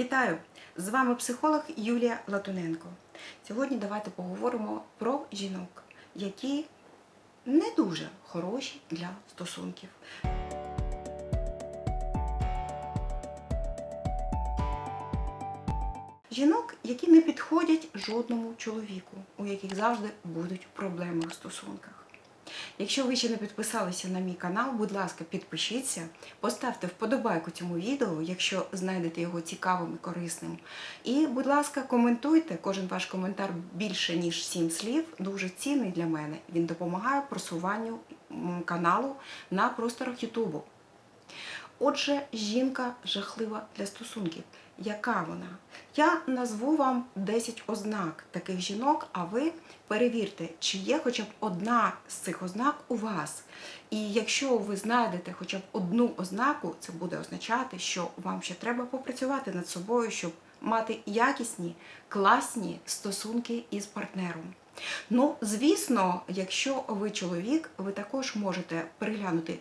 Вітаю! З вами психолог Юлія Латуненко. Сьогодні давайте поговоримо про жінок, які не дуже хороші для стосунків. Жінок, які не підходять жодному чоловіку, у яких завжди будуть проблеми у стосунках. Якщо ви ще не підписалися на мій канал, будь ласка, підпишіться, поставте вподобайку цьому відео, якщо знайдете його цікавим і корисним. І, будь ласка, коментуйте. Кожен ваш коментар більше ніж 7 слів, дуже цінний для мене. Він допомагає просуванню каналу на просторах Ютубу. Отже, жінка жахлива для стосунків. Яка вона? Я назву вам 10 ознак таких жінок, а ви перевірте, чи є хоча б одна з цих ознак у вас. І якщо ви знайдете хоча б одну ознаку, це буде означати, що вам ще треба попрацювати над собою, щоб мати якісні, класні стосунки із партнером. Ну, звісно, якщо ви чоловік, ви також можете переглянути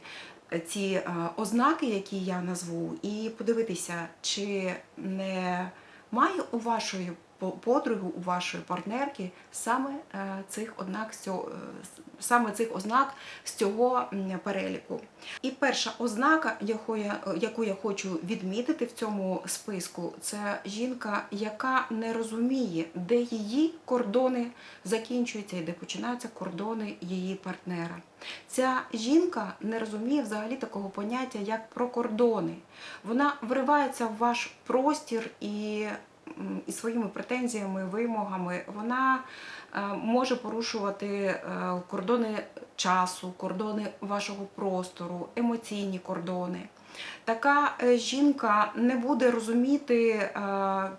ці е, ознаки, які я назву, і подивитися, чи не має у вашої по- подруги, у вашої партнерки саме е, цих цього, е, саме цих ознак з цього переліку. І перша ознака, яку я, хочу відмітити в цьому списку, це жінка, яка не розуміє, де її кордони закінчуються і де починаються кордони її партнера. Ця жінка не розуміє взагалі такого поняття, як про кордони. Вона вривається в ваш простір і, і своїми претензіями, вимогами вона е, може порушувати е, кордони часу, кордони вашого простору, емоційні кордони. Така е, жінка не буде розуміти, е,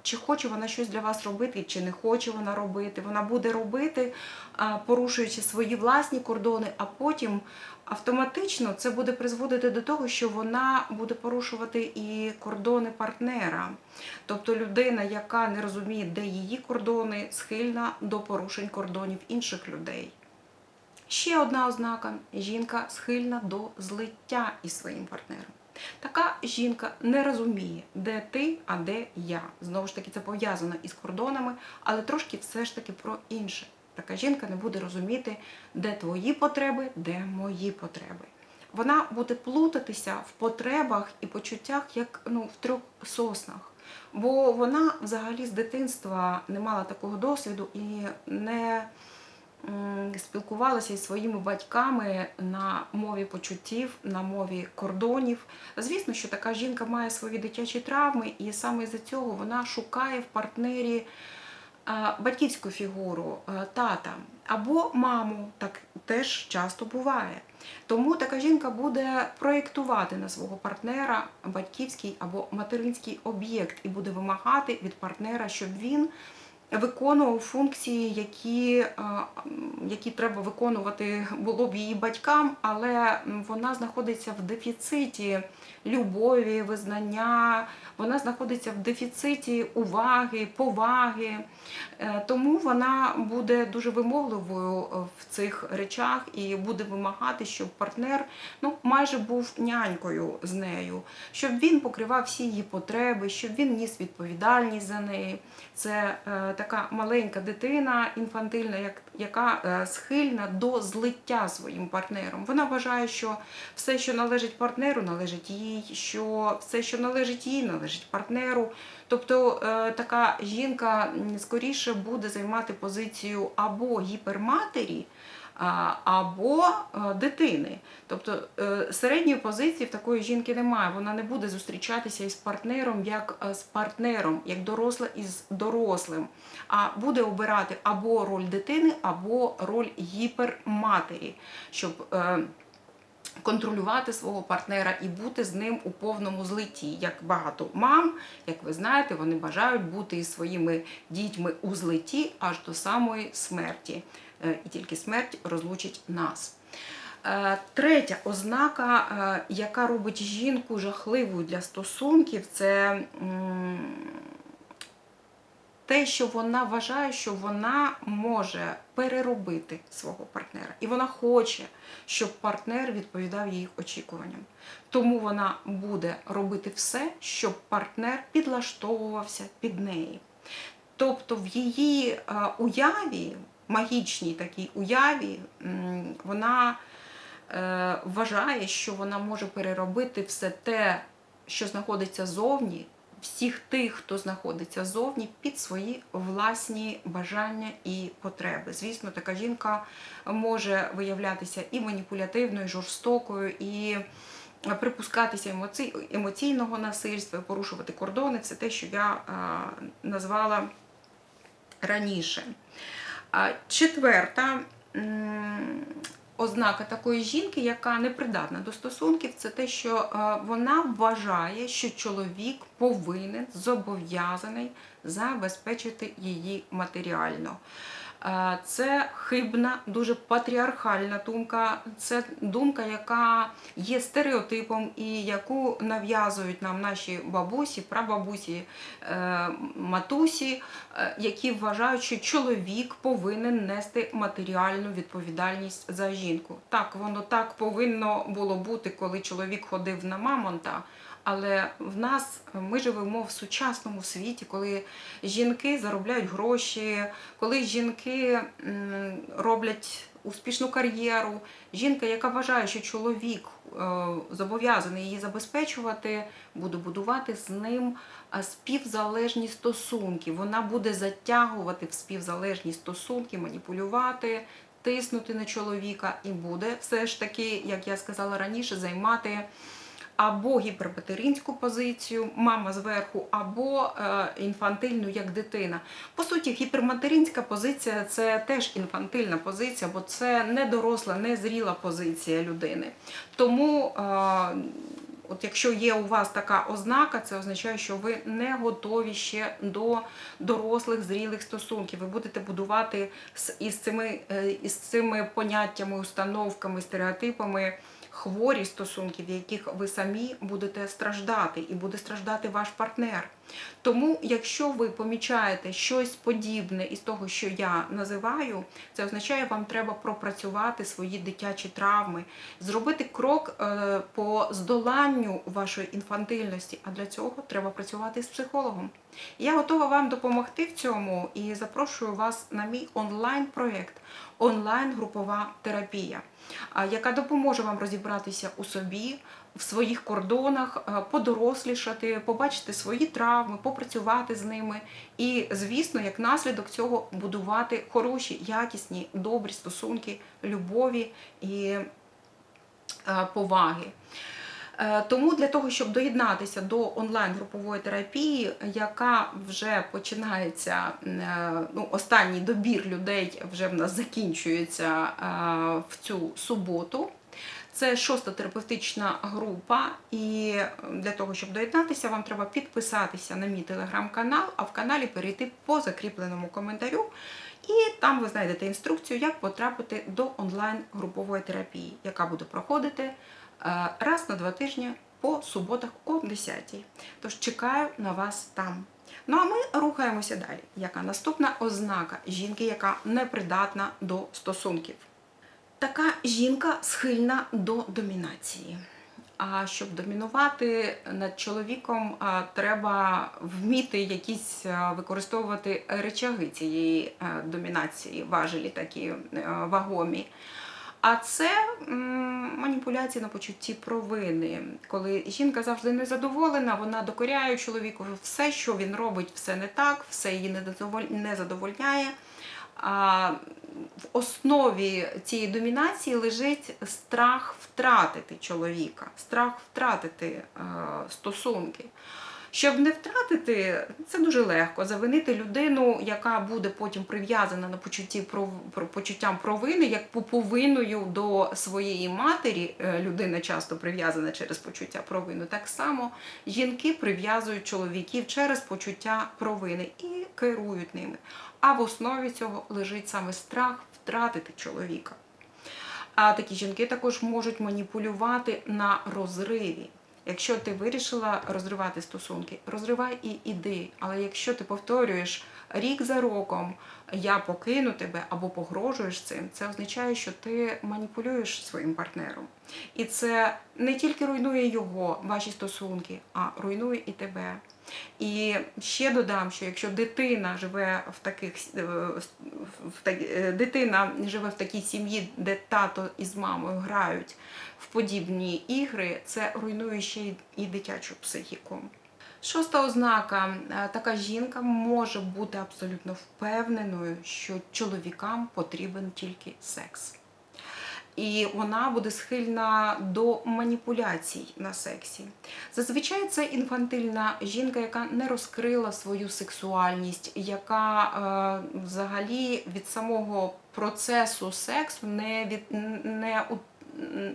чи хоче вона щось для вас робити, чи не хоче вона робити. Вона буде робити, е, порушуючи свої власні кордони, а потім автоматично це буде призводити до того, що вона буде порушувати і кордони партнера. Тобто людина, яка не розуміє, де її кордони, схильна до порушень кордонів інших людей. Ще одна ознака: жінка схильна до злиття із своїм партнером. Така жінка не розуміє, де ти, а де я. Знову ж таки, це пов'язано із кордонами, але трошки все ж таки про інше. Така жінка не буде розуміти, де твої потреби, де мої потреби. Вона буде плутатися в потребах і почуттях, як ну, в трьох соснах. Бо вона взагалі з дитинства не мала такого досвіду і не спілкувалася із своїми батьками на мові почуттів, на мові кордонів. Звісно, що така жінка має свої дитячі травми, і саме з-за цього вона шукає в партнері батьківську фігуру, тата або маму, так теж часто буває. Тому така жінка буде проєктувати на свого партнера батьківський або материнський об'єкт і буде вимагати від партнера, щоб він виконував функції, які, які треба виконувати було б її батькам, але вона знаходиться в дефіциті любові, визнання, вона знаходиться в дефіциті уваги, поваги. Е, Тому вона буде дуже вимогливою е, в цих речах і буде вимагати, щоб партнер ну, майже був нянькою з нею, щоб він покривав всі її потреби, щоб він ніс відповідальність за неї. Це е, така маленька дитина інфантильна, як, яка е, схильна до злиття своїм партнером. Вона вважає, що все, що належить партнеру, належить їй, що все, що належить їй, належить партнеру. Тобто е, така жінка скоріше буде займати позицію або гіперматері, або е, дитини. Тобто е, середньої позиції в такої жінки немає. Вона не буде зустрічатися із партнером як е, з партнером, як доросла із дорослим, а буде обирати або роль дитини, або роль гіперматері, щоб. контролювати свого партнера і бути з ним у повному злитті. Як багато мам, як ви знаєте, вони бажають бути із своїми дітьми у злитті аж до самої смерті. Е, І тільки смерть розлучить нас. Е, Третя ознака, е, яка робить жінку жахливою для стосунків, це те, що вона вважає, що вона може переробити свого партнера, і вона хоче, щоб партнер відповідав її очікуванням. Тому вона буде робити все, щоб партнер підлаштовувався під неї. Тобто в її уяві, магічній такій уяві, вона е, вважає, що вона може переробити все те, що знаходиться зовні, всіх тих, хто знаходиться зовні, під свої власні бажання і потреби. Звісно, така жінка може виявлятися і маніпулятивною, і жорстокою, і припускатися емоцій, емоційного насильства, порушувати кордони, все те, що я е, назвала раніше. Четверта ознака такої жінки, яка не придатна до стосунків, це те, що е, вона вважає, що чоловік повинен зобов'язаний забезпечити її матеріально. Е, Це хибна, дуже патріархальна думка. Це думка, яка є стереотипом і яку нав'язують нам наші бабусі, прабабусі, е, матусі, е, які вважають, що чоловік повинен нести матеріальну відповідальність за жінку. Так, воно так повинно було бути, коли чоловік ходив на мамонта. Але в нас ми живемо в сучасному світі, коли жінки заробляють гроші, коли жінки роблять успішну кар'єру. Жінка, яка вважає, що чоловік е, зобов'язаний її забезпечувати, буде будувати з ним е, співзалежні стосунки. Вона буде затягувати в співзалежні стосунки, маніпулювати. Тиснути на чоловіка і буде все ж таки, як я сказала раніше, займати або гіперматеринську позицію, мама зверху, або е, інфантильну як дитина. По суті, гіперматеринська позиція це теж інфантильна позиція, бо це не доросла, не зріла позиція людини. Тому, е, от якщо є у вас така ознака, це означає, що ви не готові ще до дорослих зрілих стосунків. Ви будете будувати із цими, е, із цими поняттями, установками, стереотипами хворі стосунки, в яких ви самі будете страждати, і буде страждати ваш партнер. Тому, якщо ви помічаєте щось подібне із того, що я називаю, це означає, вам треба пропрацювати свої дитячі травми, зробити крок е, по здоланню вашої інфантильності. А для цього треба працювати з психологом. Я готова вам допомогти в цьому і запрошую вас на мій онлайн-проєкт онлайн-групова терапія, яка допоможе вам розібратися у собі, в своїх кордонах, е, подорослішати, побачити свої травми, попрацювати з ними. І, звісно, як наслідок цього будувати хороші, якісні, добрі стосунки любові і е, поваги. Е, Тому для того, щоб доєднатися до онлайн-групової терапії, яка вже починається, е, ну, останній добір людей вже в нас закінчується е, в цю суботу. Це шоста терапевтична група, і для того, щоб доєднатися, вам треба підписатися на мій телеграм-канал, а в каналі перейти по закріпленому коментарю. І там ви знайдете інструкцію, як потрапити до онлайн-групової терапії, яка буде проходити раз на два тижні по суботах о 10. Тож чекаю на вас там. Ну а ми рухаємося далі. Яка наступна ознака жінки, яка непридатна до стосунків? Така жінка схильна до домінації. А щоб домінувати над чоловіком, треба вміти якісь використовувати речаги цієї домінації, важелі такі е, вагомі. А це м, маніпуляції на почутті провини, коли жінка завжди незадоволена, вона докоряє чоловіку все, що він робить, все не так, все її не задовольняє. А в основі цієї домінації лежить страх втратити чоловіка, страх втратити е, стосунки. Щоб не втратити, це дуже легко завинити людину, яка буде потім прив'язана на почутті про почуттям провини, як поповиною до своєї матері. Е, Людина часто прив'язана через почуття провини. Так само жінки прив'язують чоловіків через почуття провини і керують ними. А в основі цього лежить саме страх втратити чоловіка. А такі жінки також можуть маніпулювати на розриві. Якщо ти вирішила розривати стосунки, розривай і іди. Але якщо ти повторюєш рік за роком я покину тебе або погрожуєш цим, це означає, що ти маніпулюєш своїм партнером. І це не тільки руйнує його, ваші стосунки, а руйнує і тебе. І ще додам, що якщо дитина живе в таких е, в дитина живе в такій сім'ї, де тато із мамою грають в подібні ігри, це руйнує ще і дитячу психіку. Шоста ознака: Е, така жінка може бути абсолютно впевненою, що чоловікам потрібен тільки секс. І вона буде схильна до маніпуляцій на сексі. Зазвичай це інфантильна жінка, яка не розкрила свою сексуальність, яка е, взагалі від самого процесу сексу не, від, не,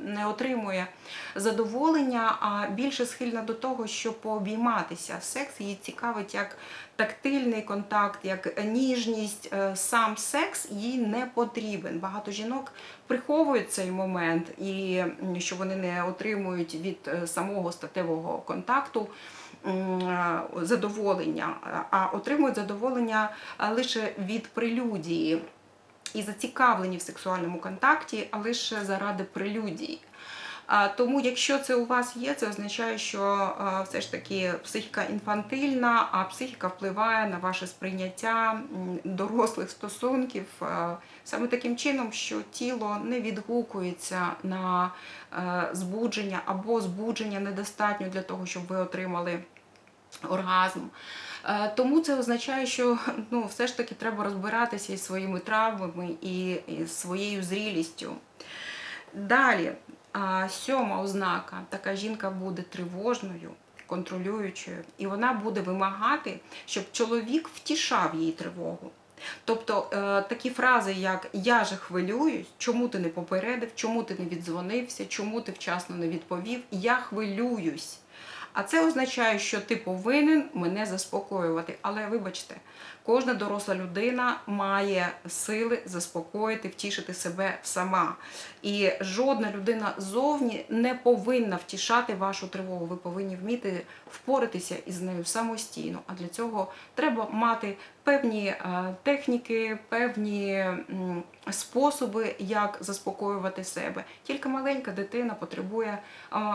не отримує задоволення, а більше схильна до того, щоб пообійматися. Секс її цікавить як тактильний контакт, як ніжність. Е, Сам секс їй не потрібен. Багато жінок приховують цей момент, і що вони не отримують від е, самого статевого контакту. е, Задоволення, а отримують задоволення лише від прелюдії і зацікавлені в сексуальному контакті, а лише заради прелюдії. Тому, якщо це у вас є, це означає, що все ж таки психіка інфантильна, а психіка впливає на ваше сприйняття дорослих стосунків саме таким чином, що тіло не відгукується на е, збудження або збудження недостатньо для того, щоб ви отримали оргазм. Е, Тому це означає, що ну, все ж таки треба розбиратися із своїми травмами і, і своєю зрілістю. Далі, сьома ознака: така жінка буде тривожною, контролюючою, і вона буде вимагати, щоб чоловік втішав її тривогу. Тобто е, такі фрази, як Я же хвилююсь, чому ти не попередив, чому ти не віддзвонився, чому ти вчасно не відповів, я хвилююсь. А це означає, що ти повинен мене заспокоювати. Але вибачте, кожна доросла людина має сили заспокоїти, втішити себе сама. І жодна людина зовні не повинна втішати вашу тривогу. Ви повинні вміти впоратися із нею самостійно. А для цього треба мати певні е, техніки, певні способи, як заспокоювати себе. Тільки маленька дитина потребує е,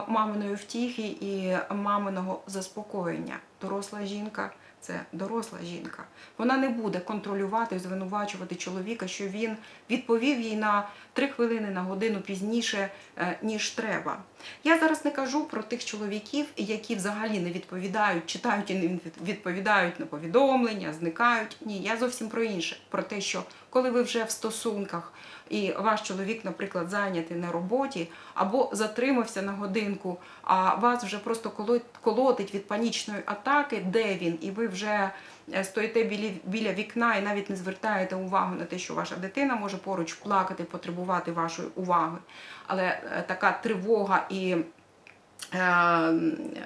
маминої втіхи і маминого заспокоєння. Доросла жінка це доросла жінка. Вона не буде контролювати, звинувачувати чоловіка, що він відповів їй на три хвилини на годину пізніше, е, ніж треба. Я зараз не кажу про тих чоловіків, які взагалі не відповідають, читають і не відповідають на повідомлення, зникають. Ні, я зовсім про інше. Про те, що коли ви вже в стосунках і ваш чоловік, наприклад, зайнятий на роботі або затримався на годинку, а вас вже просто коло- колотить від панічної атаки, де він, і ви вже стоїте біля, біля вікна і навіть не звертаєте увагу на те, що ваша дитина може поруч плакати, потребувати вашої уваги. Але е, така тривога і е,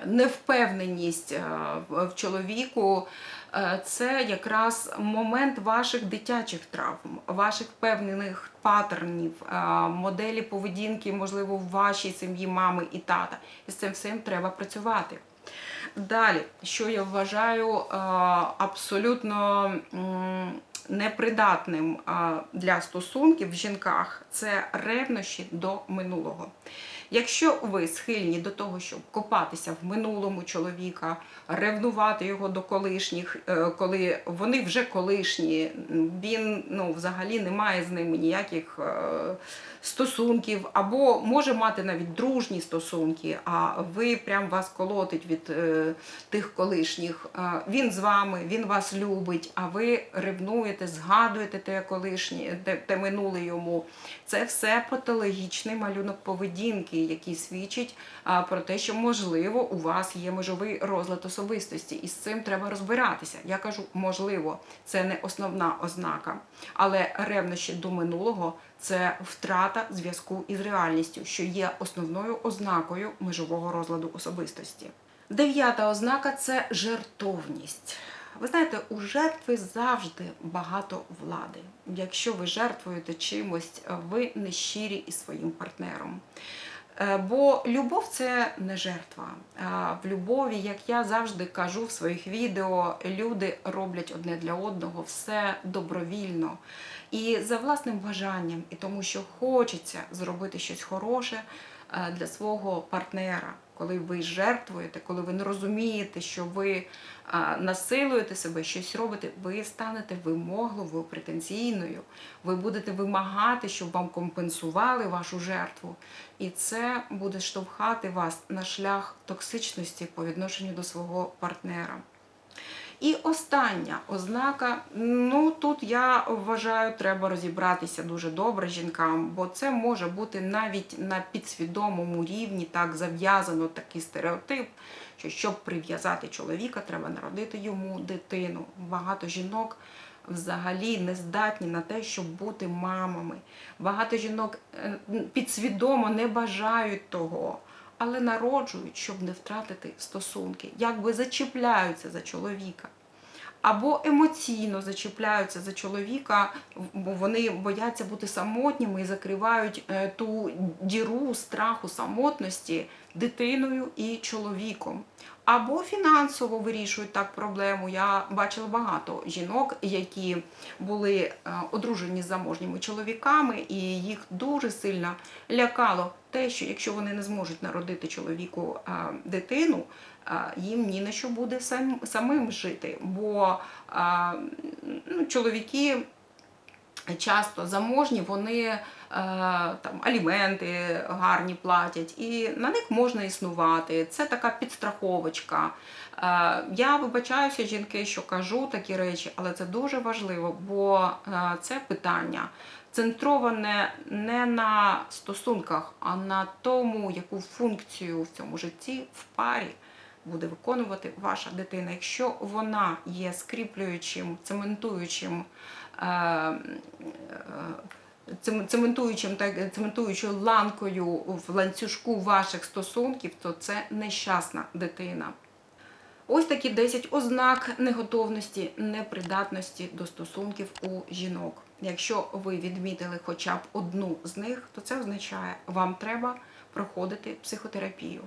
невпевненість е, в чоловіку е, це якраз момент ваших дитячих травм, ваших певних паттернів, е, моделі поведінки, можливо, в вашій сім'ї мами і тата. І з цим всім треба працювати. Далі, що я вважаю е, абсолютно непридатним е, для стосунків в жінках, це ревнощі до минулого. Якщо ви схильні до того, щоб копатися в минулому чоловіка, ревнувати його до колишніх, е, коли вони вже колишні, він ну, взагалі не має з ними ніяких е, стосунків, або може мати навіть дружні стосунки, а ви прям вас колотить від е, тих колишніх. Він з вами, він вас любить, а ви ревнуєте, згадуєте те колишнє, те, те минуле йому. Це все патологічний малюнок поведінки, який свідчить про те, що можливо у вас є межовий розлад особистості, і з цим треба розбиратися. Я кажу, можливо, це не основна ознака, але ревнощі до минулого це втрата зв'язку із реальністю, що є основною ознакою межового розладу особистості. Дев'ята ознака це жертовність. Ви знаєте, у жертви завжди багато влади. Якщо ви жертвуєте чимось, ви не щирі із своїм партнером. Е, Бо любов це не жертва. А В любові, як я завжди кажу в своїх відео, люди роблять одне для одного все добровільно і за власним бажанням, і тому, що хочеться зробити щось хороше е, для свого партнера. Коли ви жертвуєте, коли ви не розумієте, що ви насилуєте себе, щось робите, ви станете вимогливою, претензійною. Ви будете вимагати, щоб вам компенсували вашу жертву. І це буде штовхати вас на шлях токсичності по відношенню до свого партнера. І остання ознака, ну тут я вважаю, треба розібратися дуже добре жінкам, бо це може бути навіть на підсвідомому рівні так зав'язано такий стереотип, що щоб прив'язати чоловіка, треба народити йому дитину. Багато жінок взагалі не здатні на те, щоб бути мамами. Багато жінок е, підсвідомо не бажають того але народжують, щоб не втратити стосунки, якби зачіпляються за чоловіка. Або емоційно зачіпляються за чоловіка, бо вони бояться бути самотніми і закривають е, ту діру страху самотності дитиною і чоловіком. Або фінансово вирішують так проблему. Я бачила багато жінок, які були е, одружені з заможніми чоловіками, і їх дуже сильно лякало те, що якщо вони не зможуть народити чоловіку е, дитину, е, їм ні на що буде самим жити. Бо ну, чоловіки часто заможні, вони е, там аліменти гарні платять, і на них можна існувати. Це така підстраховочка. Е, Я вибачаюся, жінки, що кажу такі речі, але це дуже важливо, бо е, це питання. Центроване не на стосунках, а на тому, яку функцію в цьому житті в парі буде виконувати ваша дитина. Якщо вона є скріплюючим, цементуючим е, е, цементуючим так, цементуючою ланкою в ланцюжку ваших стосунків, то це нещасна дитина. Ось такі 10 ознак неготовності, непридатності до стосунків у жінок. Якщо ви відмітили хоча б одну з них, то це означає, вам треба проходити психотерапію.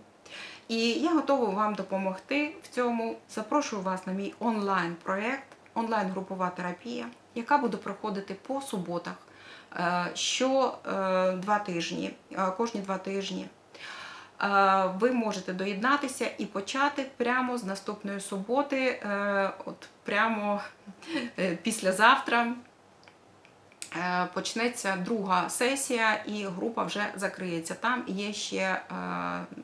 І я готова вам допомогти в цьому. Запрошую вас на мій онлайн-проєкт, онлайн-групова терапія, яка буде проходити по суботах е, що е, два тижні, е, кожні два тижні. Ви можете доєднатися і почати прямо з наступної суботи, от прямо післязавтра. Е, Почнеться друга сесія, і група вже закриється. Там є ще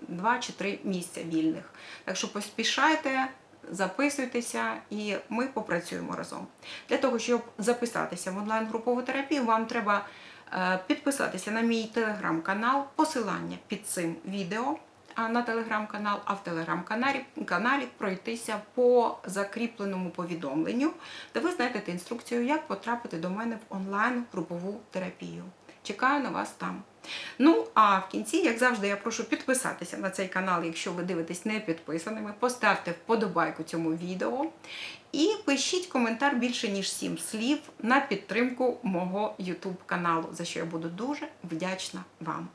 2 чи 3 місця вільних. Так що поспішайте, записуйтеся, і ми попрацюємо разом. Для того, щоб записатися в онлайн-групову терапію, вам треба е, підписатися на мій телеграм-канал, посилання під цим відео на телеграм-канал, а в телеграм-каналі пройтися по закріпленому повідомленню, де ви знайдете інструкцію, як потрапити до мене в онлайн-групову терапію. Чекаю на вас там. Ну, а в кінці, як завжди, я прошу підписатися на цей канал, якщо ви дивитесь не підписаними. Поставте вподобайку цьому відео і пишіть коментар більше, ніж 7 слів на підтримку мого YouTube каналу, за що я буду дуже вдячна вам.